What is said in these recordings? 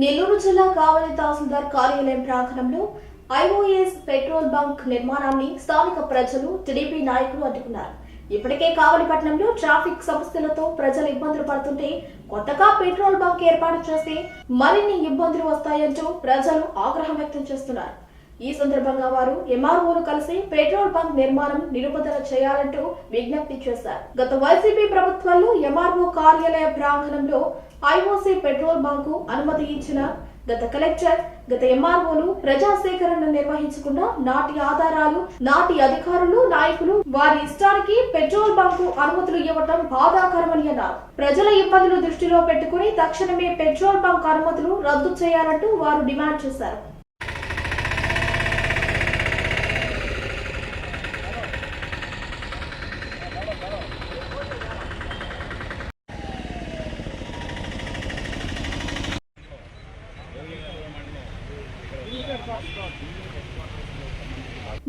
నెల్లూరు జిల్లా కావలి తహసీల్దార్ కార్యాలయం ప్రాంగణంలో ఐఓఎస్ పెట్రోల్ బంక్ నిర్మాణాన్ని స్థానిక ప్రజలు టీడీపీ నాయకులు అడ్డుకున్నారు. ఇప్పటికే కావలిపట్నంలో ట్రాఫిక్ సమస్యలతో ప్రజలు ఇబ్బందులు పడుతుంటే కొత్తగా పెట్రోల్ బంక్ ఏర్పాటు చేస్తే మరిన్ని ఇబ్బందులు వస్తాయంటూ ప్రజలు ఆగ్రహం వ్యక్తం చేస్తున్నారు. ఈ సందర్భంగా వారు ఎంఆర్ఓను కలిసి పెట్రోల్ బంక్ నిర్మాణం నిలుపుదల చేయాలంటూ విజ్ఞప్తి చేశారు. గత వైసీపీ ప్రభుత్వంలో ఎంఆర్ఓ కార్యాలయ ప్రాంగణంలో ఐఓసీ పెట్రోల్ బంకు అనుమతి ఇచ్చిన గత కలెక్టర్ గత ఎంఆర్ఓలు ప్రజా సేకరణ నిర్వహించకుండా నాటి ఆధారాలు నాటి అధికారులు నాయకులు వారి ఇష్టానికి పెట్రోల్ బంకు అనుమతులు ఇవ్వటం బాధాకరమని అన్నారు. ప్రజల ఇబ్బందులు దృష్టిలో పెట్టుకుని తక్షణమే పెట్రోల్ బంక్ అనుమతులు రద్దు చేయాలంటూ వారు డిమాండ్ చేశారు.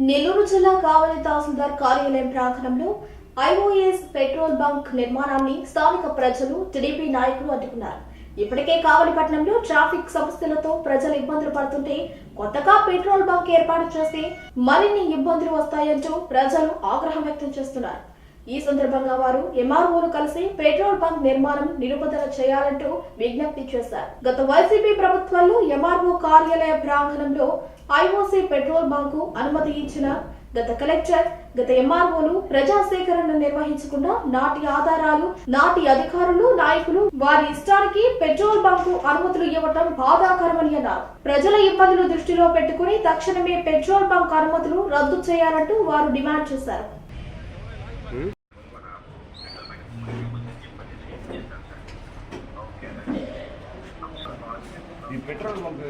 నెల్లూరు జిల్లా కావలి తహసీల్దార్ కార్యాలయం ప్రాంగణంలో ఐఓఎస్ పెట్రోల్ బంక్ నిర్మాణాన్ని స్థానిక ప్రజలు టీడీపీ నాయకులు అడ్డుకున్నారు. ఇప్పటికే కావలిపట్నంలో ట్రాఫిక్ సమస్యలతో ప్రజలు ఇబ్బందులు పడుతుంటే కొత్తగా పెట్రోల్ బంక్ ఏర్పాటు చేస్తే మరిన్ని ఇబ్బందులు వస్తాయంటూ ప్రజలు ఆగ్రహం వ్యక్తం చేస్తున్నారు. ఈ సందర్భంగా వారు ఎంఆర్ఓను కలిసి పెట్రోల్ బంక్ నిర్మాణం నిలుపుదల చేయాలంటూ విజ్ఞప్తి చేశారు. గత వైసీపీ ప్రభుత్వంలో ఎంఆర్ఓ కార్యాలయ ప్రాంగణంలో ఐఓసీ పెట్రోల్ బంకు అనుమతి ఇచ్చిన గత కలెక్టర్ గత ఎంఆర్ఓలు ప్రజా సేకరణ నిర్వహించకుండా నాటి ఆధారాలు నాటి అధికారులు నాయకులు వారి ఇష్టానికి పెట్రోల్ బంకు అనుమతులు ఇవ్వటం బాధాకరమని అన్నారు. ప్రజల ఇబ్బందులు దృష్టిలో పెట్టుకుని తక్షణమే పెట్రోల్ బంక్ అనుమతులు రద్దు చేయాలంటూ వారు డిమాండ్ చేశారు. ఈ పెట్రోల్ బంక్